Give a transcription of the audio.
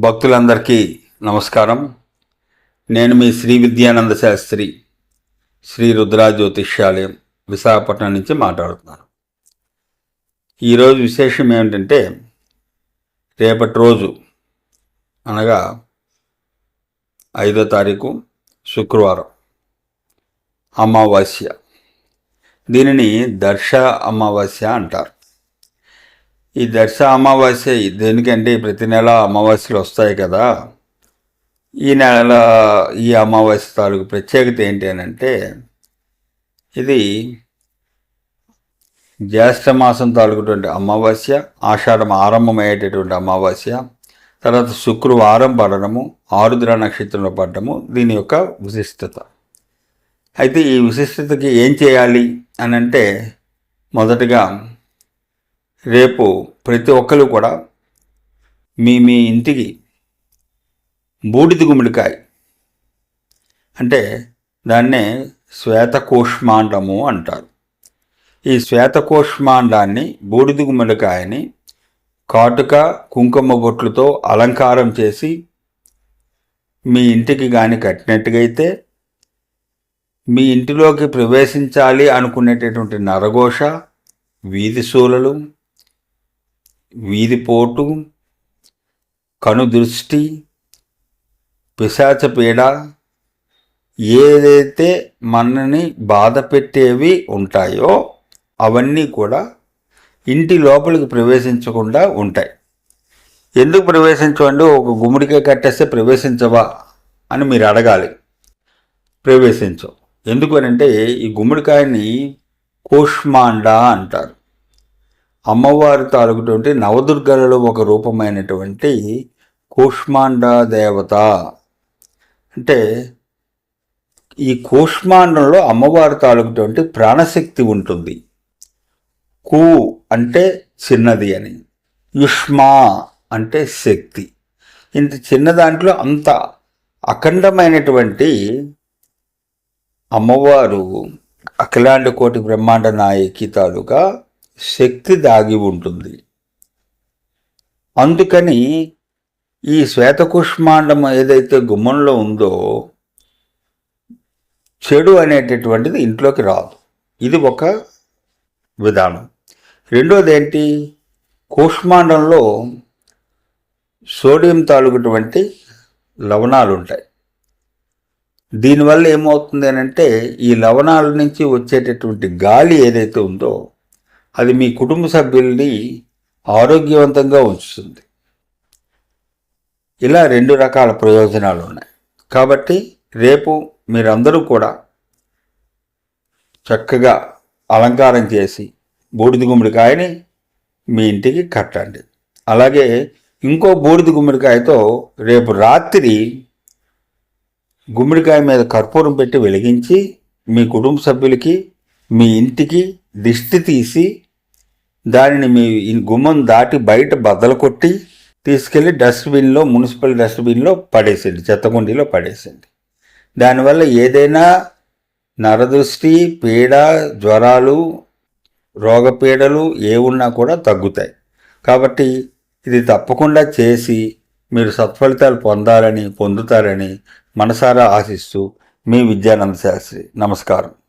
భక్తులందరికీ నమస్కారం. నేను మీ శ్రీ విద్యానంద శాస్త్రి శ్రీ రుద్రా జ్యోతిష్యాలయం విశాఖపట్నం నుంచి మాట్లాడుతున్నాను. ఈరోజు విశేషం ఏమిటంటే రేపటి రోజు అనగా ఐదో తారీఖు శుక్రవారం అమావాస్య. దీనిని దర్శ అమావాస్య అంటారు. ఈ దర్శ అమావాస్య దేనికంటే ప్రతి నెల అమావాస్యలు వస్తాయి కదా. ఈ నెల ఈ అమావాస్య తాలూకు ప్రత్యేకత ఏంటి అని అంటే ఇది జ్యేష్ఠ మాసం తాలూకుటువంటి అమావాస్య ఆషాఢం ఆరంభమయ్యేటటువంటి అమావాస్య తర్వాత శుక్రవారం పడడము ఆరుద్ర నక్షత్రంలో పడడము దీని యొక్క విశిష్టత. అయితే ఈ విశిష్టతకి ఏం చేయాలి అని అంటే మొదటగా రేపు ప్రతి ఒక్కరు కూడా మీ మీ ఇంటికి బూడిద గుమ్మడికాయ అంటే దాన్నే శ్వేతకోష్మాండము అంటారు. ఈ శ్వేతకోష్మాండాన్ని బూడిద గుమ్మడికాయని కాటుక కుంకుమ బొట్లతో అలంకారం చేసి మీ ఇంటికి కానీ కట్టినట్టుగా అయితే మీ ఇంటిలోకి ప్రవేశించాలి అనుకునేటటువంటి నరఘోష వీధి సూలలు వీధిపోటు కనుదృష్టి పిశాచపీడ ఏదైతే మనని బాధ పెట్టేవి ఉంటాయో అవన్నీ కూడా ఇంటి లోపలికి ప్రవేశించకుండా ఉంటాయి. ఎందుకు ప్రవేశించవండి? ఒక గుమ్మడికాయ కట్టేస్తే ప్రవేశించవా అని మీరు అడగాలి. ప్రవేశించవు. ఎందుకు అంటే ఈ గుమ్మడికాయని కోష్మాండ అంటారు. అమ్మవారి తాలూకుటువంటి నవదుర్గలలో ఒక రూపమైనటువంటి కూష్మాండ దేవత అంటే ఈ కూష్మాండంలో అమ్మవారి తాలూకుటువంటి ప్రాణశక్తి ఉంటుంది. కు అంటే చిన్నది అని యుష్మా అంటే శక్తి. ఇంత చిన్న దాంట్లో అంత అఖండమైనటువంటి అమ్మవారు అఖిలాండ కోటి బ్రహ్మాండ నాయకి తాలూకా శక్తి దాగి ఉంటుంది. అందుకని ఈ శ్వేతకుష్మాండం ఏదైతే గుమ్మంలో ఉందో చెడు అనేటటువంటిది ఇంట్లోకి రాదు. ఇది ఒక విధానం. రెండోది ఏంటి కూష్మాండంలో సోడియం తాలూకుటువంటి లవణాలు ఉంటాయి దీనివల్ల ఏమవుతుంది అని అంటే ఈ లవణాల నుంచి వచ్చేటటువంటి గాలి ఏదైతే ఉందో అది మీ కుటుంబ సభ్యుల్ని ఆరోగ్యవంతంగా ఉంచుతుంది. ఇలా రెండు రకాల ప్రయోజనాలు ఉన్నాయి. కాబట్టి రేపు మీరందరూ కూడా చక్కగా అలంకారం చేసి బూడిద గుమ్మడికాయని మీ ఇంటికి కట్టండి. అలాగే ఇంకో బూడిద గుమ్మడికాయతో రేపు రాత్రి గుమ్మడికాయ మీద కర్పూరం పెట్టి వెలిగించి మీ కుటుంబ సభ్యులకి మీ ఇంటికి దిష్టి తీసి దానిని మీ గుమ్మం దాటి బయట బద్దలు కొట్టి తీసుకెళ్ళి డస్ట్బిన్లో మున్సిపల్ డస్ట్బిన్లో పడేసండి చెత్తకుండీలో పడేసండి దానివల్ల ఏదైనా నరదృష్టి పీడ జ్వరాలు రోగపీడలు ఏ ఉన్నా కూడా తగ్గుతాయి. కాబట్టి ఇది తప్పకుండా చేసి మీరు సత్ఫలితాలు పొందాలని పొందుతారని మనసారా ఆశిస్తూ మీ విద్యానంద శాస్త్రి నమస్కారం.